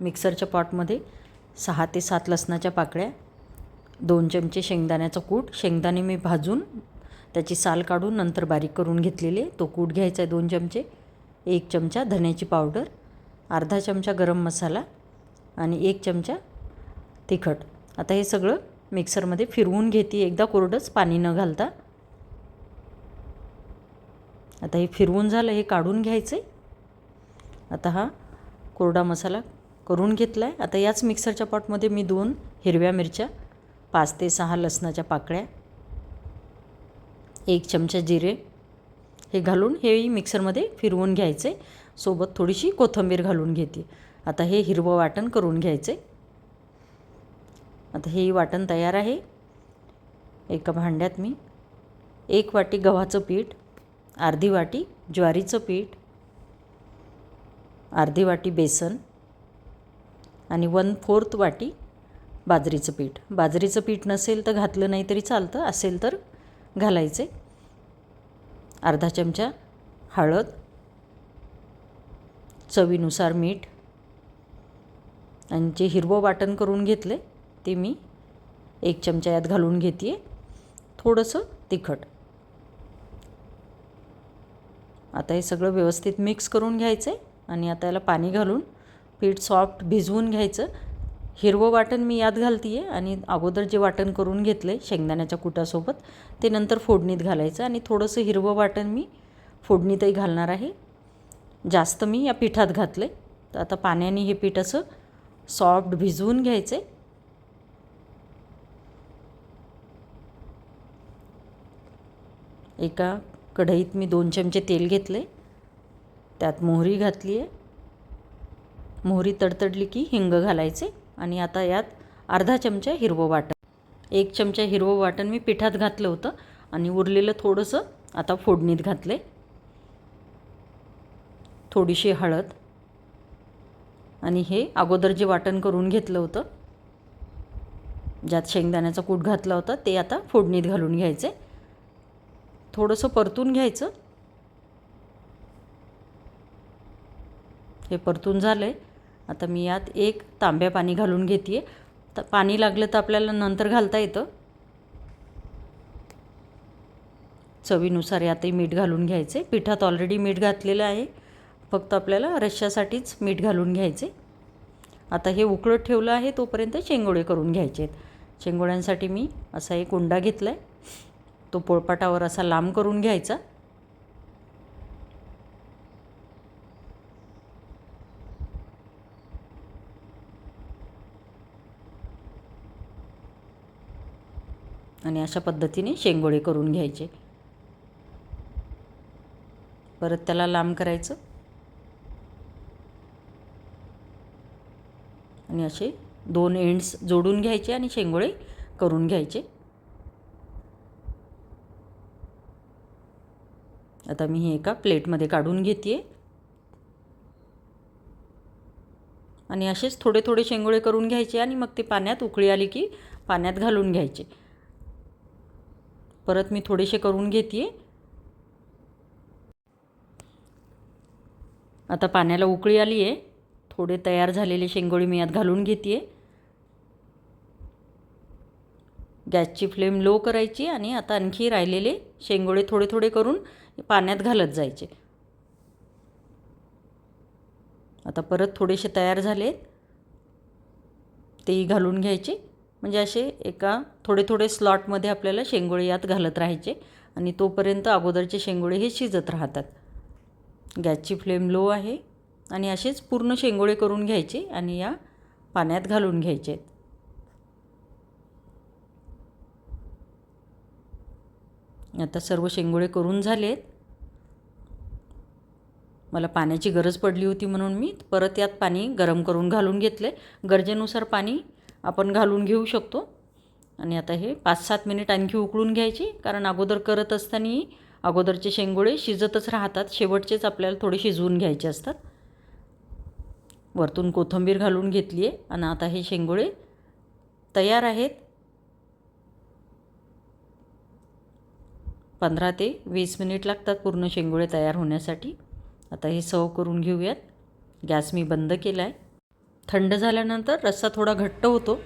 मिक्सरच्या पॉटमध्ये सहा ते सात लसणाच्या पाकळ्या दोन चमचे शेंगदाण्याचा कूट. शेंगदाणे मी भाजून त्याची साल काढून नंतर बारीक करून घेतलेले. तो कूट घ्यायचा आहे दोन चमचे एक चमचा धण्याची पावडर अर्धा चमचा गरम मसाला आणि एक चमचा तिखट. आता हे सगळं मिक्सरमध्ये फिरवून घेते. एकदा कोरडंच पाणी न घालता. आता हे फिरवून झालं हे काढून घ्यायचं आहे आता हा कोरडा मसाला करून घेतला आहे आता याच मिक्सरच्या पॉटमध्ये मी दोन हिरव्या मिरच्या पाच ते सहा लसणाच्या पाकळ्या एक चमचा जिरे हे घालून हेही मिक्सरमध्ये फिरवून घ्यायचे. सोबत थोडीशी कोथिंबीर घालून घेते. आता हे हिरवं वाटण करून घ्यायचे. आता हे वाटण तयार आहे. एका भांड्यात मी एक वाटी गव्हाचं पीठ अर्धी वाटी ज्वारीचं पीठ अर्धी वाटी बेसन आणि वन फोर्थ वाटी बाजरीचं पीठ. बाजरीचं पीठ नसेल तर घातलं नाही तरी चालतं असेल तर घालायचे. अर्धा चमचा हळद चवीनुसार मीठ आणि जे हिरवं वाटण करून घेतले ते मी एक चमचा यात घालून घेते थोडंसं तिखट. आता हे सगळं व्यवस्थित मिक्स करून घ्यायचं आहे आणि आता याला पाणी घालून पीठ सॉफ्ट भिजवून घ्यायचं. हिरवं वाटण मी यात घालते आहे आणि अगोदर जे वाटण करून घेतलं आहे शेंगदाण्याच्या कुटासोबत ते नंतर फोडणीत घालायचं आणि थोडंसं हिरवं वाटण मी फोडणीतही घालणार आहे. जास्त मी या पिठात घातलं आहे तर आता पाण्याने हे पीठ असं सॉफ्ट भिजवून घ्यायचं आहे एका कढईत मी दोन चमचे तेल घेतले त्यात मोहरी घातली आहे मोहरी तडतडली की हिंग घालायचे आणि आता यात अर्धा चमचा हिरवं वाटण. एक चमचा हिरवं वाटण मी पिठात घातलं होतं आणि उरलेलं थोडंसं आता फोडणीत घातलं आहे थोडीशी हळद आणि हे अगोदर जे वाटण करून घेतलं होतं ज्यात शेंगदाण्याचा कूट घातला होता ते आता फोडणीत घालून घ्यायचे. थोडंसं परतून घ्यायचं. हे परतून झालं आहे आता मी यात एक तांब्या पाणी घालून घेते आहे तर पाणी लागलं तर आपल्याला नंतर घालता येतं. चवीनुसार यातही मीठ घालून घ्यायचे. पिठात ऑलरेडी मीठ घातलेलं आहे. फक्त आपल्याला रश्श्यासाठीच मीठ घालून घ्यायचे. आता हे उकळत ठेवलं आहे तोपर्यंत शेंगोळे करून घ्यायचे आहेत. शेंगोळ्यांसाठी मी असा एक उंडा घेतला आहे तो पोळपाटावर असा लांब करून घ्यायचा. आणि अशा पद्धतीने शेंगोळे करून घ्यायचे. परत त्याला लांब करायचं. आणि असे दोन एंड्स जोडून घ्यायचे आणि शेंगोळे करून घ्यायचे. आता मी हे एका प्लेटमध्ये काढून घेते आणि असेच थोडे थोडे शेंगोळे करून घ्यायचे आणि मग ते पाण्यात उकळी आली की पाण्यात घालून घ्यायचे. परत मी थोडेसे करून घेते. आता पाण्याला उकळी आली आहे. थोडे तयार झालेले शेंगोळे मी यात घालून घेते. गॅसची फ्लेम लो करायची आणि आता आणखी राहिलेले शेंगोळे थोडे थोडे करून पाण्यात घालत जायचे. आता परत थोडेसे तयार झाले तेही घालून घ्यायचे. म्हणजे असे एका थोडे थोडे स्लॉटमध्ये आपल्याला शेंगोळे यात घालत राहायचे आणि तोपर्यंत अगोदरचे शेंगोळे हे शिजत राहतात. गॅसची फ्लेम लो आहे आणि असेच पूर्ण शेंगोळे करून घ्यायचे आणि या पाण्यात घालून घ्यायचे. आता सर्व शेंगोळे करून झाले आहेत मला पाण्याची गरज पडली होती म्हणून मी परत यात पाणी गरम करून घालून घेतले. गरजेनुसार पाणी आपण घालून घेऊ शकतो. आणि आता हे पाच सात मिनिट आणखी उकळून घ्यायची कारण अगोदर करत असताना अगोदरचे शेंगोळे शिजतच राहतात. शेवटचेच आपल्याला थोडे शिजवून घ्यायचे असतात. वरतून कोथिंबीर घालून घेतली आहे आणि आता हे शेंगोळे तयार आहेत. पंधरा ते वीस मिनिट लागतात पूर्ण शेंगोळे तयार होण्यासाठी. आता हे सर्व करून घेऊयात. गॅस मी बंद केला आहे थंड झाल्यानंतर रस्सा थोडा घट्ट होतो.